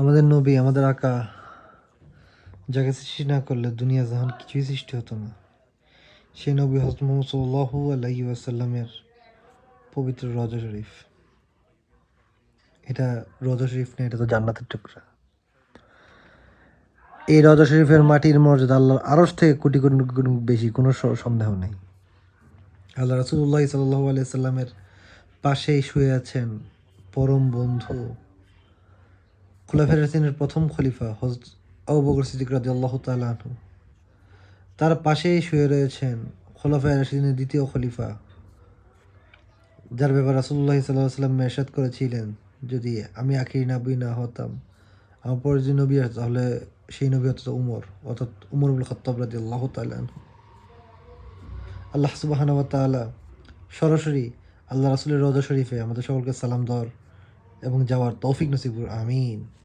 আমাদের নবী আমাদের আকা যাকে সৃষ্টি না করলে দুনিয়া জাহান কিছুই সৃষ্টি হতো না। সেই নবী হজরত মোহাম্মদ সাল্লাহ ওয়াসাল্লামের পবিত্র রজা শরীফ। এটা রজা শরীফ না, এটা তো জান্নাতের টুকরা। এই রজা শরীফের মাটির মর্যাদা আল্লাহর আরস থেকে কোটি কোটি গুণ বেশি, কোনো সন্দেহ নেই। আল্লাহ রসুল্লাহ সাল্লাহ আলাইসাল্লামের পাশেই শুয়ে আছেন পরম বন্ধু। খুলাফের রাসিনের প্রথম খলিফা হজরত আবু বকর সিদ্দিক রাদিয়াল্লাহু তাআলা আনহু। তার পাশেই শুয়ে রয়েছেন খোলাফায় রাশিদিনের দ্বিতীয় খলিফা, যার ব্যাপারে রাসূলুল্লাহ সাল্লাল্লাহু আলাইহি সাল্লাম করেছিলেন, যদি আমি আখির নবী না হতাম। আমার পরে যে নবী আসতো তাহলে সেই নবী হতো উমর, অর্থাৎ উমর বিন খত্তাব আনহু। আল্লাহ সুবহানাহু ওয়া তাআলা সরাসরি আল্লাহ রাসূলের রওজা শরীফে আমাদের সকলকে সালাম দেওয়ার এবং যাওয়ার তৌফিক নসিবুর। আমিন